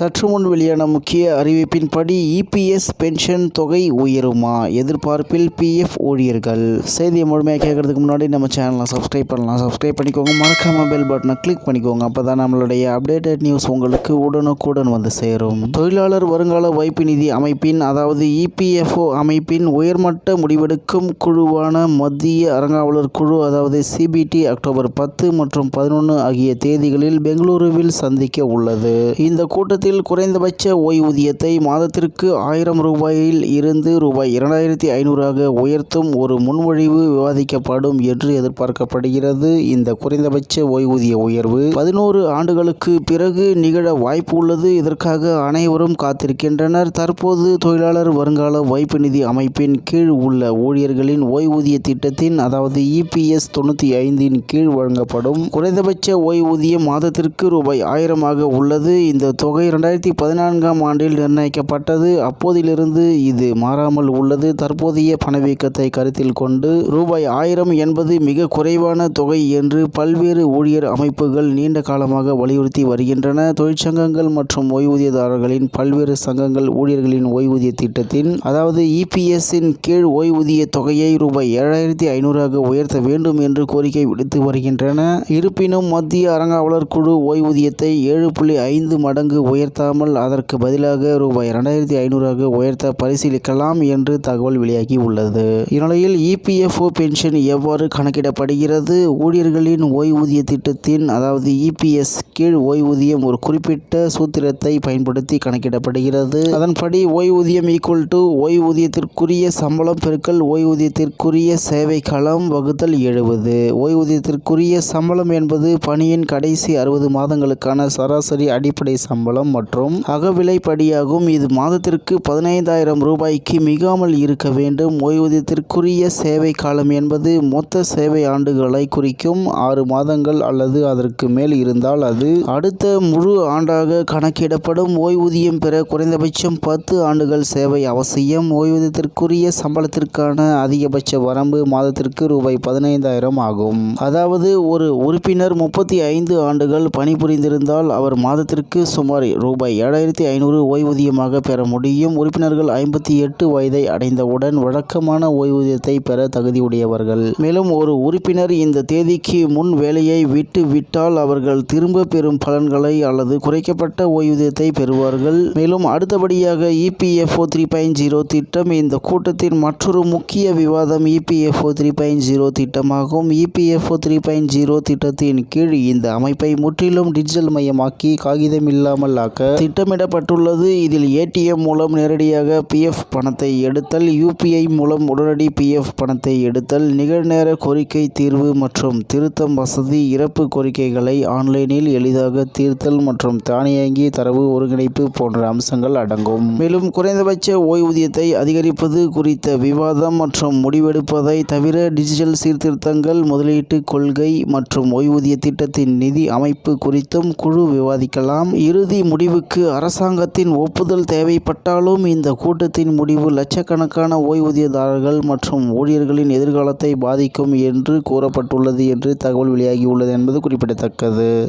சற்று முன் வெளியான முக்கிய அறிவிப்பின்படி இபிஎஸ் பென்ஷன் தொகை உயருமா? எதிர்பார்ப்பில் பிஎஃப் ஊழியர்கள். செய்தியை முழுமையாக கேட்கறதுக்கு முன்னாடி நம்ம சேனலை சப்ஸ்கிரைப் பண்ணலாம். சப்ஸ்கிரைப் பண்ணிக்கோங்க. மறக்காம பெல் பட்டனை கிளிக் பண்ணிக்கோங்க. அப்போ தான் நம்மளுடைய அப்டேட்டட் நியூஸ் உங்களுக்கு உடனுக்குடன் வந்து சேரும். தொழிலாளர் வருங்கால வைப்பு நிதி அமைப்பின் அதாவது இபிஎஃப்ஓ அமைப்பின் உயர்மட்ட முடிவெடுக்கும் குழுவான மத்திய அறங்காவலர் குழு அதாவது சிபிடி அக்டோபர் பத்து மற்றும் பதினொன்று ஆகிய தேதிகளில் பெங்களூருவில் சந்திக்க உள்ளது. இந்த கூட்டத்தில் குறைந்தபட்ச ஓய்வூதியத்தை மாதத்திற்கு ஆயிரம் ரூபாயில் இருந்து ரூபாய் இரண்டாயிரத்தி ஐநூறாக உயர்த்தும் ஒரு முன்மொழிவு விவாதிக்கப்படும் என்று எதிர்பார்க்கப்படுகிறது. இந்த குறைந்தபட்ச ஓய்வூதிய உயர்வு பதினோரு ஆண்டுகளுக்கு பிறகு நிகழ வாய்ப்பு உள்ளது. இதற்காக அனைவரும் காத்திருக்கின்றனர். தற்போது தொழிலாளர் வருங்கால வைப்பு நிதி அமைப்பின் கீழ் உள்ள ஊழியர்களின் ஓய்வூதிய திட்டத்தின் அதாவது இபிஎஸ் தொண்ணூற்றி ஐந்தின் கீழ் வழங்கப்படும் குறைந்தபட்ச ஓய்வூதியம் மாதத்திற்கு ரூபாய் ஆயிரமாக உள்ளது. இந்த தொகை இரண்டாயிரத்தி பதினான்காம் ஆண்டில் நிர்ணயிக்கப்பட்டது. அப்போதிலிருந்து இது மாறாமல் உள்ளது. தற்போதைய பணவீக்கத்தை கருத்தில் கொண்டு ரூபாய் ஆயிரம் என்பது மிக குறைவான தொகை என்று பல்வேறு ஊழியர் அமைப்புகள் நீண்ட காலமாக வலியுறுத்தி வருகின்றன. தொழிற்சங்கங்கள் மற்றும் ஓய்வூதியதாரர்களின் பல்வேறு சங்கங்கள் ஊழியர்களின் ஓய்வூதிய திட்டத்தின் அதாவது இபிஎஸ்ஸின் கீழ் ஓய்வூதிய தொகையை ரூபாய் ஏழாயிரத்தி ஐநூறாக உயர்த்த வேண்டும் என்று கோரிக்கை விடுத்து வருகின்றன. இருப்பினும் மத்திய அறங்காவலர் குழு ஓய்வூதியத்தை ஏழு புள்ளி ஐந்து மடங்கு உயர்த்தாமல் அதற்கு பதிலாக ரூபாய் இரண்டாயிரத்தி ஐநூறாக உயர்த்த பரிசீலிக்கலாம் என்று தகவல் வெளியாகி உள்ளது. இந்நிலையில் இபிஎஃப்ஓ பென்ஷன் எவ்வாறு கணக்கிடப்படுகிறது? ஊழியர்களின் ஓய்வூதிய திட்டத்தின் அதாவது இபிஎஸ் கீழ் ஓய்வூதியம் ஒரு குறிப்பிட்ட சூத்திரத்தை பயன்படுத்தி கணக்கிடப்படுகிறது. அதன்படி ஓய்வூதியம் ஈக்குவல் டு ஓய்வூதியத்திற்குரிய சம்பளம் பெருக்கல் ஓய்வூதியத்திற்குரிய சேவை காலம் வகுத்தல் எழுபது. ஓய்வூதியத்திற்குரிய சம்பளம் என்பது பணியின் கடைசி அறுபது மாதங்களுக்கான சராசரி அடிப்படை சம்பளம். மற்றும் அகவிலைப்படியாகும். இது மாதத்திற்கு பதினைந்தாயிரம் ரூபாய்க்கு மிகாமல் இருக்க வேண்டும். ஓய்வூதியத்திற்குரிய சேவை காலம் என்பது மொத்த சேவை ஆண்டுகளை குறிக்கும் ஆறு மாதங்கள் அல்லது அதற்கு மேல் இருந்தால் அது அடுத்த முழு ஆண்டாக கணக்கிடப்படும். ஓய்வூதியம் பெற குறைந்தபட்சம் பத்து ஆண்டுகள் சேவை அவசியம். ஓய்வூதியத்திற்குரிய சம்பளத்திற்கான அதிகபட்ச வரம்பு மாதத்திற்கு ரூபாய் பதினைந்தாயிரம் ஆகும். அதாவது ஒரு உறுப்பினர் முப்பத்தி ஐந்து ஆண்டுகள் பணிபுரிந்திருந்தால் அவர் மாதத்திற்கு சுமார் ரூபாய் ஏழாயிரத்தி ஐநூறு ஓய்வூதியமாக பெற முடியும். உறுப்பினர்கள் ஐம்பத்தி எட்டு வயதை அடைந்தவுடன் வழக்கமான ஓய்வூதியத்தை பெற தகுதியுடையவர்கள். மேலும் ஒரு உறுப்பினர் இந்த தேதிக்கு முன் வேலையை விட்டு விட்டால் அவர்கள் திரும்ப பெறும் பலன்களை அல்லது குறைக்கப்பட்ட ஓய்வூதியத்தை பெறுவார்கள். மேலும் அடுத்தபடியாக இபிஎஃப்ஓ த்ரீ பாயிண்ட் ஜீரோ திட்டம் இந்த கூட்டத்தின் மற்றொரு முக்கிய விவாதம் இபிஎஃப்ஓ த்ரீ பாயிண்ட் ஜீரோ திட்டமாகும். இபிஎஃப்ஓ த்ரீ பாயிண்ட் ஜீரோ திட்டத்தின் கீழ் இந்த அமைப்பை முற்றிலும் டிஜிட்டல் மயமாக்கி காகிதம் இல்லாமல் ஆக்க திட்டமிடப்பட்டுள்ளது. இதில் ஏடிஎம் மூலம் நேரடியாக பிஎஃப் பணத்தை எடுத்தல் யூபிஐ மூலம் உடனடி பிஎஃப் பணத்தை எடுத்தல் நிகழ்நேர கோரிக்கை தீர்வு மற்றும் திருத்தம் வசதி இறப்பு கோரிக்கைகளை ஆன்லைனில் எளிதாக தீர்த்தல் மற்றும் தானியங்கி தரவு ஒருங்கிணைப்பு போன்ற அம்சங்கள் அடங்கும். மேலும் குறைந்தபட்ச ஓய்வூதியத்தை அதிகரிப்பது குறித்த விவாதம் மற்றும் முடிவெடுப்பதை தவிர டிஜிட்டல் சீர்திருத்தங்கள் முதலீட்டு கொள்கை மற்றும் ஓய்வூதிய திட்டத்தின் நிதி அமைப்பு குறித்தும் குழு விவாதிக்கலாம். இறுதி முடிவுக்கு அரசாங்கத்தின் ஒப்புதல் தேவைப்பட்டாலும் இந்த கூட்டத்தின் முடிவு லட்சக்கணக்கான ஓய்வூதியதாரர்கள் மற்றும் ஊழியர்களின் எதிர்காலத்தை பாதிக்கும் என்று கூறப்பட்டுள்ளது என்று தகவல் வெளியாகியுள்ளது என்பது குறிப்பிடத்தக்கது.